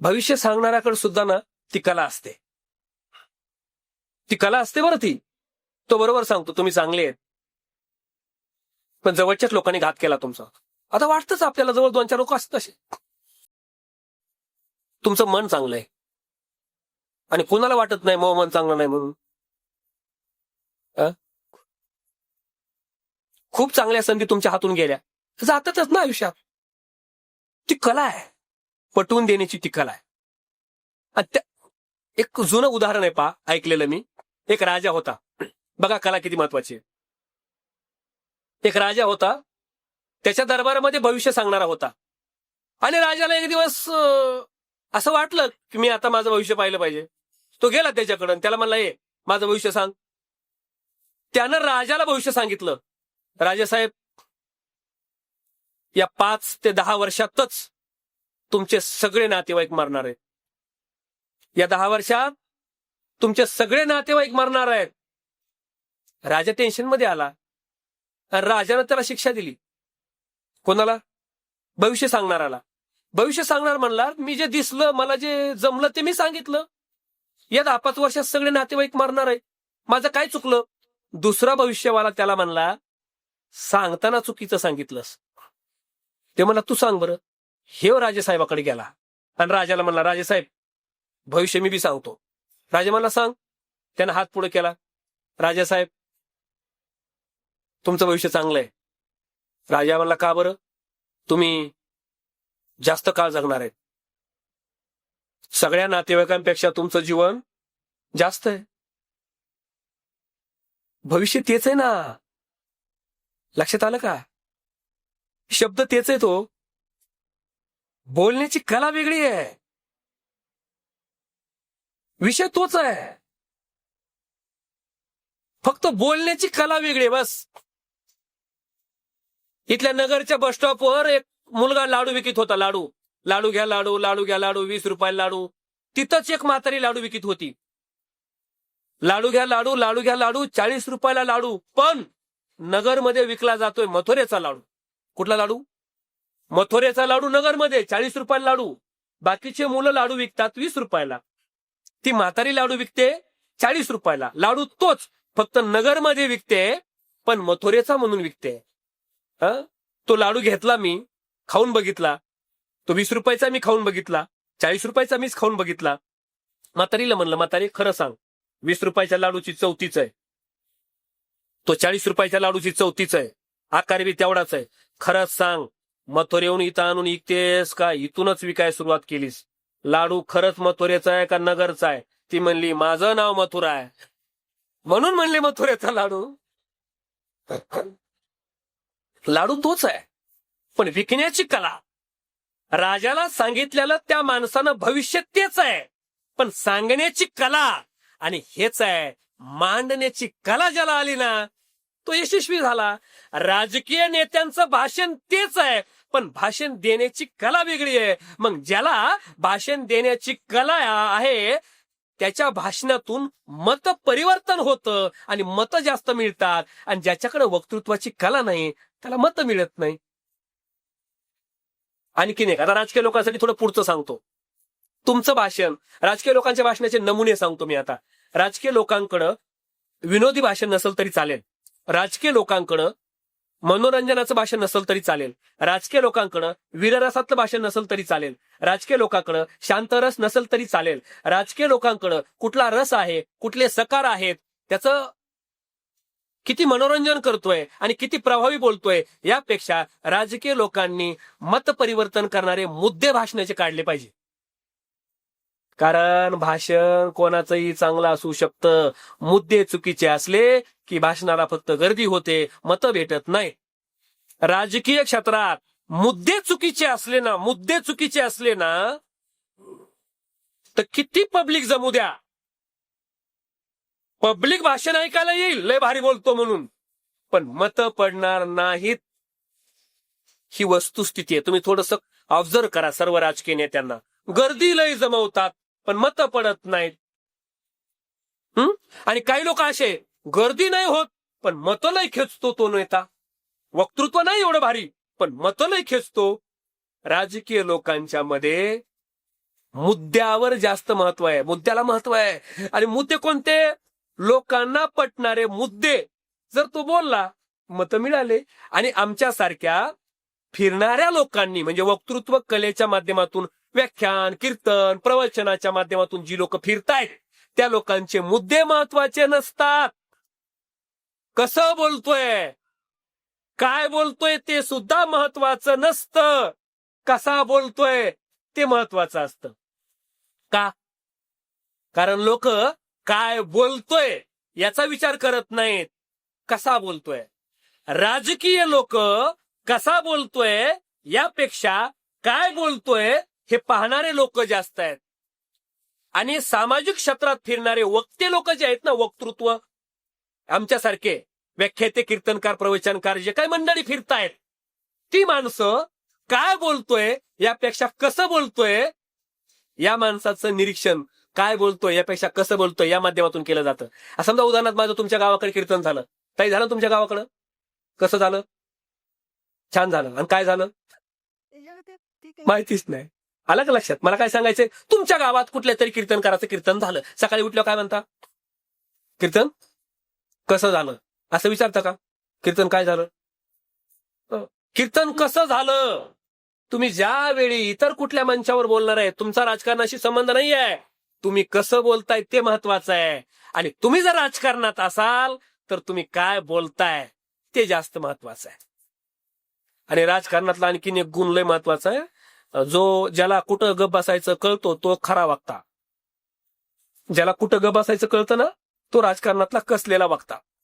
भविष्य सांगणाऱ्याकडे सुद्धा ना ती कला असते. ती कला असते बरं ती. तो बरोबर सांगतो तुम्ही चांगले आहेत. पण जवळच्याच लोकांनी घात केला तुमचा. आता वाटतंच आपल्याला जवळ दोन चार लोक असत असे तुमचं मन चांगलं आहे. आणि कुणाला वाटत नाही मग मन चांगलं नाही म्हणून खूप चांगल्या संधी तुमच्या हातून गेल्या. जातातच ना आयुष्यात. ती कला आहे. पटवून देण्याची ती कला आहे. आणि एक जुनं उदाहरण आहे पा ऐकलेलं मी. एक राजा होता. बघा कला किती महत्वाची आहे. एक राजा होता. त्याच्या दरबारामध्ये भविष्य सांगणारा होता. आणि राजाला एक दिवस असं वाटलं की मी आता माझं भविष्य पाहिलं पाहिजे. तो गेला त्याच्याकडं त्याला म्हणला ये माझं भविष्य सांग. त्यानं राजाला भविष्य सांगितलं. राजा साहेब या पाच ते दहा वर्षातच तुमचे सगळे नातेवाईक मरणार आहेत. या दहा वर्षात तुमचे सगळे नातेवाईक मरणार आहेत. राजा टेन्शनमध्ये आला. राजानं त्याला शिक्षा दिली. कोणाला? भविष्य सांगणाराला भविष्य सांगणार म्हणला मी जे दिसलं मला जे जमलं ते मी सांगितलं. या दहा पाच वर्षात सगळे नातेवाईक मरणार आहे माझं काय चुकलं? दुसरा भविष्यवाला त्याला म्हणला सांगताना चुकीचं सांगितलंस. ते म्हणला तू सांग बरं. हे राजेसाहेबाकडे गेला. आणि राजाला म्हणला राजेसाहेब भविष्य मी बी सांगतो. राजा म्हणला सांग. त्यानं हात पुढे केला. राजासाहेब तुमचं भविष्य चांगलं आहे. राजा म्हणला का बरं? तुम्ही जास्त काळ जगणार आहेत. सगळ्या नातेवाईकांपेक्षा तुमचं जीवन जास्त आहे. भविष्य तेच आहे ना. लक्षात आलं का? शब्द तेच आहे तो. बोलण्याची कला वेगळी आहे. विषय तोच आहे. फक्त बोलण्याची कला वेगळी आहे बस. इथल्या नगरच्या बस स्टॉपवर एक मुलगा लाडू विकत होता लाडू. लाडू घ्या लाडू लाडू घ्या लाडू वीस रुपयाला लाडू. तिथंच एक म्हातारी लाडू विकत होती. लाडू घ्या लाडू लाडू घ्या लाडू चाळीस रुपयाला लाडू. पण नगरमध्ये विकला जातोय मथुरेचा लाडू. कुठला लाडू? मथुरेचा लाडू नगरमध्ये चाळीस रुपयाला लाडू. बाकीचे मुलं लाडू विकतात वीस रुपयाला. ती म्हातारी लाडू विकते चाळीस रुपयाला. लाडू तोच फक्त नगरमध्ये विकते पण मथुरेचा म्हणून विकते. हं? तो लाडू घेतला मी खाऊन बघितला. तो वीस रुपयाचा मी खाऊन बघितला चाळीस रुपयाचा मीच खाऊन बघितला. म्हातारीला म्हणलं म्हातारी खरं सांग वीस रुपयाच्या लाडूची चौथीच आहे. तो चाळीस रुपयाच्या लाडूची चौथीच आहे. आकार बी तेवढाच आहे. खरंच सांग मथुरेहून इथं आणून इकतेस का? इथूनच विकाय सुरुवात केलीस. लाडू खरंच मथुरेचा आहे का नगरचा आहे? ती म्हणली माझं नाव मथुरा आहे. म्हणून म्हणले मथुरेचा लाडू. लाडू तोच आहे पण विकण्याची कला. राजाला सांगितलेलं त्या माणसानं भविष्य तेच आहे पण सांगण्याची कला आणि हेच आहे मांडण्याची कला ज्याला आली ना तो यशस्वी झाला. राजकीय नेत्यांचं भाषण तेच आहे पण भाषण देण्याची कला वेगळी आहे. मग ज्याला भाषण देण्याची कला आहे त्याच्या भाषणातून मत परिवर्तन होतं आणि मतं जास्त मिळतात. आणि ज्याच्याकडे वक्तृत्वाची कला नाही त्याला मत मिळत नाही. आणखीन एक आता राजकीय लोकांसाठी थोडं पुढचं सांगतो. तुमचं भाषण राजकीय लोकांच्या भाषणाचे नमुने सांगतो मी आता. राजकीय लोकांकडं विनोदी भाषण नसेल तरी चालेल. राजकीय लोकांकडं मनोरंजनाचं भाषण नसेल तरी चालेल. राजकीय लोकांकडं वीररसातलं भाषण नसेल तरी चालेल. राजकीय लोकांकडं शांत रस नसेल तरी चालेल. राजकीय लोकांकडं कुठला रस आहे कुठले सकार आहेत त्याचं किती मनोरंजन करतोय आणि किती प्रभावी बोलतोय यापेक्षा राजकीय लोकांनी मत परिवर्तन करणारे मुद्दे भाषणाचे काढले पाहिजे. कारण भाषण कोणाचंही चांगलं असू शकतं. मुद्दे चुकीचे असले की भाषणाला फक्त गर्दी होते मतं भेटत नाही. राजकीय क्षेत्रात मुद्दे चुकीचे असले ना मुद्दे चुकीचे असले ना तर किती पब्लिक जमू द्या. पब्लिक भाषण ऐकायला येईल लय भारी बोलतो म्हणून. पण मतं पडणार नाहीत. ही वस्तुस्थिती आहे. तुम्ही थोडस ऑब्झर्व करा सर्व राजकीय नेत्यांना. गर्दी लय जमवतात. पण मतं पडत नाहीत. हम्म आणि काही लोक असे गर्दी नाही होत पण मतं लय खेचतो तो नेता. वक्तृत्व नाही एवढं भारी पण मतं लय खेचतो. राजकीय लोकांच्या मध्ये मुद्द्यावर जास्त महत्त्व आहे. मुद्द्याला महत्त्व आहे. आणि मुद्दे कोणते? लोकांना पटणारे मुद्दे. जर तो बोलला मत मिळाले. आणि आमच्यासारख्या फिरणाऱ्या लोकांनी म्हणजे वक्तृत्व कलेच्या माध्यमातून व्याख्यान कीर्तन प्रवचनाच्या माध्यमातून जी लोक फिरतायत त्या लोकांचे मुद्दे महत्त्वाचे नसतात. कसं बोलतोय? काय बोलतोय ते सुद्धा महत्वाचं नसतं. कसा बोलतोय ते महत्वाचं असतं. का? कारण लोक काय बोलतोय याचा विचार करत नाहीत. कसा बोलतोय? राजकीय लोक कसा बोलतोय यापेक्षा काय बोलतोय हे पाहणारे लोक जास्त आहेत. आणि सामाजिक क्षेत्रात फिरणारे वक्ते लोक जे आहेत ना वक्तृत्व आमच्यासारखे व्याख्याते कीर्तनकार प्रवचनकार जे काही मंडळी फिरतायत ती माणसं काय बोलतोय यापेक्षा कसं बोलतोय या माणसाचं निरीक्षण काय बोलतोय यापेक्षा कसं बोलतोय या माध्यमातून केलं जातं. समजा उदाहरणार्थ माझं तुमच्या गावाकडे कीर्तन झालं. काही झालं तुमच्या गावाकडं? कसं झालं? छान झालं. आणि काय झालं? माहितीच नाही. आलं का लक्षात? मला काय सांगायचंय? तुमच्या गावात कुठल्या तरी कीर्तनकाराचं कीर्तन झालं. सकाळी उठलं काय म्हणता? कीर्तन? कसं झालं? असं विचारता का? कीर्तन काय झालं? कीर्तन कसं झालं? तुम्ही ज्यावेळी इतर कुठल्या मंचावर बोलणार आहे तुमचा राजकारणाशी संबंध नाही आहे तुम्ही कसं बोलताय ते महत्वाचं आहे. आणि तुम्ही जर राजकारणात असाल तर तुम्ही काय बोलताय ते जास्त महत्वाचं आहे. आणि राजकारणातला आणखीन एक गुण लय महत्त्वाचा आहे. जो ज्याला कुठं गप बसायचं कळतो तो खरा वागता ज्याला कुठं गप बसायचं कळतं ना तो राजकारणातला कसलेला वागता